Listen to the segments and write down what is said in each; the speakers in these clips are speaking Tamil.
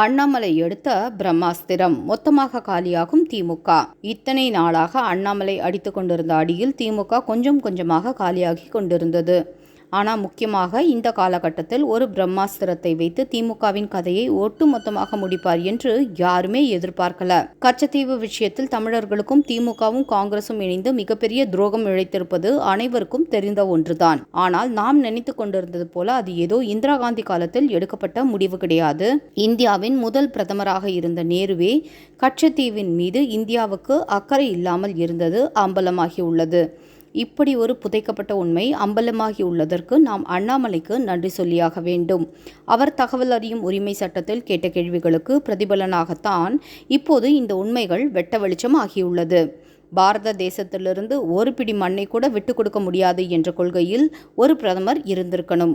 அண்ணாமலை எடுத்த பிரம்மாஸ்திரம் மொத்தமாக காலியாகும் திமுக. இத்தனை நாளாக அண்ணாமலை அடித்துக் கொண்டிருந்த அடியில் திமுக கொஞ்சம் கொஞ்சமாக காலியாகி கொண்டிருந்தது. ஆனால் முக்கியமாக இந்த காலகட்டத்தில் ஒரு பிரம்மாஸ்திரத்தை வைத்து திமுகவின் கதையை ஒட்டுமொத்தமாக முடிப்பார் என்று யாருமே எதிர்பார்க்கல. கச்சத்தீவு விஷயத்தில் தமிழர்களுக்கும் திமுகவும் காங்கிரசும் இணைந்து மிகப்பெரிய துரோகம் இழைத்திருப்பது அனைவருக்கும் தெரிந்த ஒன்றுதான். ஆனால் நாம் நினைத்து கொண்டிருந்தது போல அது ஏதோ இந்திரா காந்தி காலத்தில் எடுக்கப்பட்ட முடிவு கிடையாது. இந்தியாவின் முதல் பிரதமராக இருந்த நேருவே கச்சத்தீவின் மீது இந்தியாவுக்கு அக்கறை இல்லாமல் இருந்தது அம்பலமாகியுள்ளது இப்படி ஒரு புதைக்கப்பட்ட உண்மை அம்பலமாகி உள்ளதற்கு நாம் அண்ணாமலைக்கு நன்றி சொல்லியாக வேண்டும். அவர் தகவல் அறியும் உரிமை சட்டத்தில் கேட்ட கேள்விகளுக்கு பிரதிபலனாகத்தான் இப்போது இந்த உண்மைகள் வெட்ட வெளிச்சம் ஆகியுள்ளது பாரத தேசத்திலிருந்து ஒரு பிடி மண்ணை கூட விட்டு கொடுக்க முடியாது என்ற கொள்கையில் ஒரு பிரதமர் இருந்திருக்கணும்.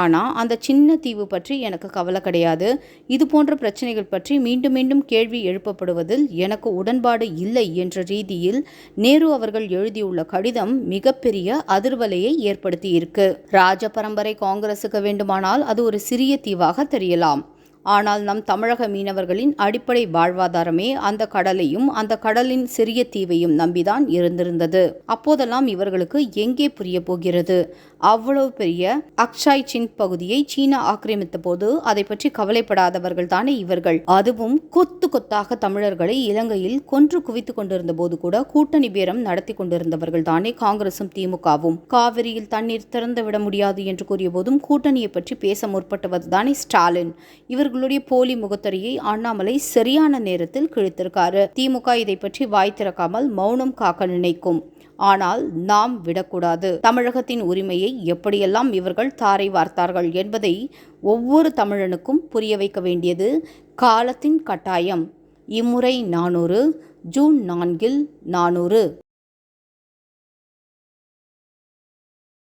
ஆனால் அந்த சின்ன தீவு பற்றி எனக்கு கவலை கிடையாது. இது போன்ற பிரச்சனைகள் பற்றி மீண்டும் மீண்டும் கேள்வி எழுப்பப்படுவதில் எனக்கு உடன்பாடு இல்லை என்ற ரீதியில் நேரு அவர்கள் எழுதியுள்ள கடிதம் மிகப்பெரிய அதிர்வலையை ஏற்படுத்தியிருக்கு. ராஜ பரம்பரை காங்கிரசுக்கு வேண்டுமானால் அது ஒரு சிறிய தீவாக தெரியலாம். ஆனால் நம் தமிழக மீனவர்களின் அடிப்படை வாழ்வாதாரமே அந்த கடலையும் அந்த கடலின் சிறிய தீவையும் நம்பிதான் இருந்திருந்தது. அப்போதெல்லாம் இவர்களுக்கு எங்கே புரிய போகிறது? அவ்வளவு பெரிய அக்ஷாய் சின் பகுதியை சீனா ஆக்கிரமித்த போது அதை பற்றி கவலைப்படாதவர்கள் தானே இவர்கள். அதுவும் கொத்து கொத்தாக தமிழர்களை இலங்கையில் கொன்று குவித்துக் கொண்டிருந்த போது கூட கூட்டணி பேரம் நடத்தி கொண்டிருந்தவர்கள் தானே காங்கிரசும் திமுகவும். காவிரியில் தண்ணீர் திறந்து விட முடியாது என்று கூறிய போதும் கூட்டணியை பற்றி பேச முற்பட்டவர் தானே ஸ்டாலின். தொண்டர்களுடைய போலி முகத்தறியை அண்ணாமலை சரியான நேரத்தில் கிழித்திருக்காரு. திமுக இதை பற்றி வாய் திறக்காமல் மௌனம் காக்க நினைக்கும். ஆனால் நாம் விடக்கூடாது. தமிழகத்தின் உரிமையை எப்படியெல்லாம் இவர்கள் தாரை வார்த்தார்கள் என்பதை ஒவ்வொரு தமிழனுக்கும் புரிய வைக்க வேண்டியது காலத்தின் கட்டாயம். இம்முறை நானூறு ஜூன் நான்கில் நானூறு.